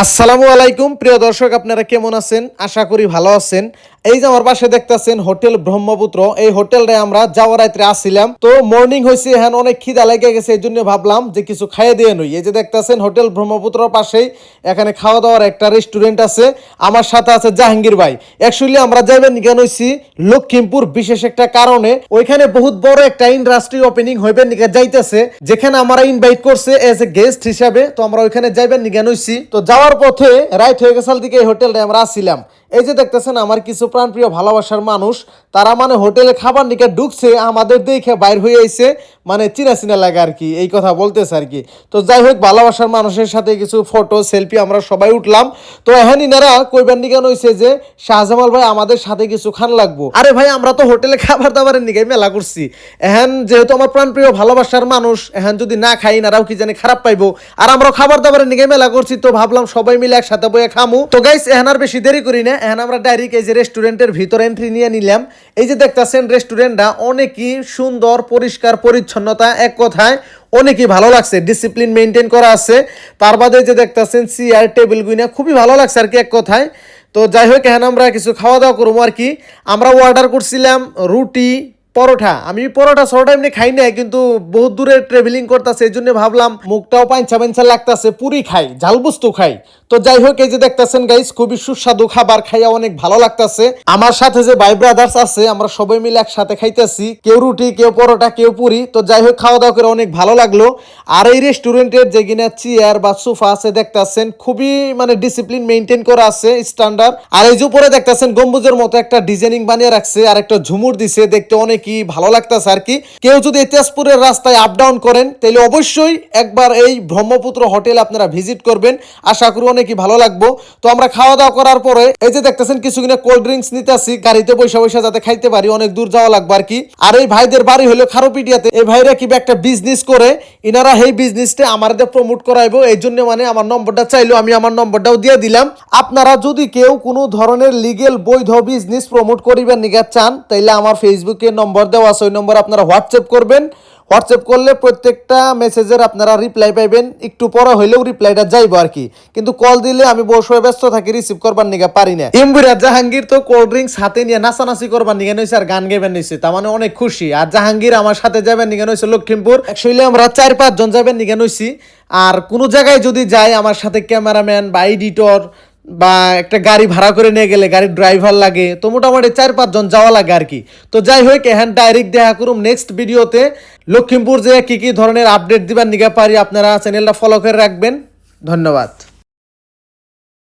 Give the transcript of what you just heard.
আসসালামু আলাইকুম। প্রিয় দর্শক আপনারা কেমন আছেন? আশা করি ভালো আছেন। এই যে আমার পাশে দেখতাছেন হোটেল ব্রহ্মপুত্র, এই হোটেলটায় আমরা যাওয়ার রাত্রে আসছিলাম। তো মর্নিং হয়েছে হ্যাঁ অনেক খিদা লেগে গেছে, এই জন্য ভাবলাম যে কিছু খাইয়ে দিয়ে নই। এই যে দেখতাছেন হোটেল ব্রহ্মপুত্র পাশেই এখানে খাওয়া দাওয়ার একটা রেস্টুরেন্ট আছে। আমার সাথে আছে জাহাঙ্গীর ভাই। অ্যাকচুয়ালি আমরা যাইবেন কেন হইছি লক্ষ্মীমপুর বিশেষ একটা কারণে। ওইখানে বহুত বড় একটা ইন্ডাস্ট্রি ওপেনিং হইবেন নিকে যাইতেছে, যেখানে আমরা ইনভাইট করছে এজ এ গেস্ট হিসাবে। তো আমরা ওইখানে যাইবেন নিকে নইছি তো যাওয়ার পথে রাইট হয়ে গেছাল দিকে এই হোটেলটায় আমরা আসছিলাম। এই যে দেখতেছেন, আমার কিছু প্রাণপ্রিয় ভালোবাসার মানুষ, তারা মানে হোটেলে খাবার নিকে ঢুকছে, আমাদের দেখে বাইর হয়ে আইছে। মানে চিনা চিনা লাগে আর কি, এই কথা বলতেছে আর কি। তো যাই হোক, ভালোবাসার মানুষের সাথে কিছু ফটো সেলফি আমরা সবাই উঠলাম। তো এখন ইনারা কইবার নিকে নইছে যে, শাহজামাল ভাই আমাদের সাথে কিছু খান লাগবো। আরে ভাই, আমরা তো হোটেলে খাবার দাবারের নিকে মেলা করছি। এখন যেহেতু আমার প্রাণপ্রিয় ভালোবাসার মানুষ, এখন যদি না খাই, ইনারাও কি জানি খারাপ পাইবো। আর আমরা খাবার দাবারের নিকে মেলা করছি, তো ভাবলাম সবাই মিলে একসাথে বয়ে খামু। তো গাইস এখন আর বেশি দেরি করি না। এখন আমরা ডাইরেক্ট এই যে রেস্টুরেন্টের ভিতরে এন্ট্রি নিয়ে নিলাম। এই যে দেখতাছেন রেস্টুরেন্টটা অনেকই সুন্দর, পরিষ্কার পরিচ্ছন্নতা এক কথায় অনেকই ভালো লাগছে ডিসিপ্লিন মেনটেন করা আছে। তার বাদে যে দেখতেছেন চেয়ার টেবিল গুইনা খুবই ভালো লাগছে আর কি এক কথায়। তো যাই হোক, এখন আমরা কিছু খাওয়া দাওয়া করব আর কি। আমরা অর্ডার করছিলাম রুটি পরোটা আমি পরোটা সরোটা এমনি খাই না কিন্তু বহুত দূরে ট্রাভেলিং করতেছে, এই জন্য ভাবলাম মুখটাও পাঞ্চা পাঞ্চা লাগতেছে, পুরি খাই, ঝাল বস্তু খাই। তো যাই হোক, এই যে দেখতেছেন গাইস খুবই সুস্বাদু খাবার, খাইয়া অনেক ভালো লাগতেছে। আমার সাথে যে ভাই ব্রাদার্স আছে, আমরা সবাই মিলে একসাথে খাইতেছি, কেউ রুটি, কেউ পরোটা, কেউ পুরি। তো যাই হোক, খাওয়া দাওয়া করে অনেক ভালো লাগল। আর এই রেস্টুরেন্টের যে কিনা চেয়ার বা সোফা আছে, দেখতেছেন, খুবই মানে ডিসিপ্লিন মেনটেন করা আছে স্ট্যান্ডার্ড আর এই যে উপরে দেখতেছেন, গম্বুজের মতো একটা ডিজাইনিং বানিয়ে রাখছে আর একটা ঝুমুর দিছে, দেখতে অনেকই ভালো লাগতেছে আর কি? কেউ যদি তেজপুরের রাস্তায় আপ ডাউন করেন, তাহলে অবশ্যই একবার এই ব্রহ্মপুত্র হোটেল আপনারা ভিজিট করবেন। আশা করি অনেকই ভালো লাগবো। তো আমরা খাওয়া দাওয়া করার পরে, এই যে দেখতেছেন কিছু কিনা কোল্ড ড্রিঙ্কস নিতে আসি গাড়িতে বসে বসে যাতে খাইতে পারি, অনেক দূর যাওয়া লাগবে আর কি। আর এই ভাইদের বাড়ি হলো খারোপিটিয়াতে। এই ভাইরা কি একটা বিজনেস করে, ইনারা এই বিজনেসটা আমাদের প্রমোট করাইবো। এই জন্য মানে আমার নম্বরটা চাইলো, আমি আমার নম্বরটাও দিয়ে দিলাম। আপনারা যদি কেউ কোনো ধরনের লিগেল বৈধ বিজনেস প্রমোট করিবেন নিগা চান, তাইলে আমার ফেসবুকে নম্বর দেওয়া আছে, ওই নম্বর আপনারা হোয়াটসঅ্যাপ করবেন। হোয়াটসঅ্যাপ করলে প্রত্যেকটা মেসেজের আপনারা রিপ্লাই পাইবেন। একটু পরে হইলেও রিপ্লাইটা যাইবো আর কি। কিন্তু কল দিলে আমি বসে ব্যস্ত থাকি রিসিভ করবার নিগা পারি না। ইমবিরাজ জাহাঙ্গীর তো কোল্ড ড্রিঙ্কস হাতে নিয়ে নাচানাচি করবার নিগা নইছে আর গান গেবেন নিছে তার মানে অনেক খুশি। আর জাহাঙ্গীর আমার সাথে যাবেন নিগা নইছে লক্ষ্মীমপুর অ্যাকচুয়ালি আমরা চার পাঁচ জন যাবেন নিগা নইছি। আর কোনো জায়গায় যদি যাই, আমার সাথে ক্যামেরাম্যান বা এডিটর বা একটা গাড়ি ভাড়া করে নিয়ে গেলে গাড়ির ড্রাইভার লাগে, তো মোটামুটি চার পাঁচজন যাওয়া লাগে আর কি। তো যাই হোক, এখান ডাইরেক্ট দেখা করুম। নেক্সট ভিডিওতে লক্ষ্মীমপুর যে কী কী ধরনের আপডেট দিবার নিগা পারি আপনারা চ্যানেলটা ফলো করে রাখবেন। ধন্যবাদ।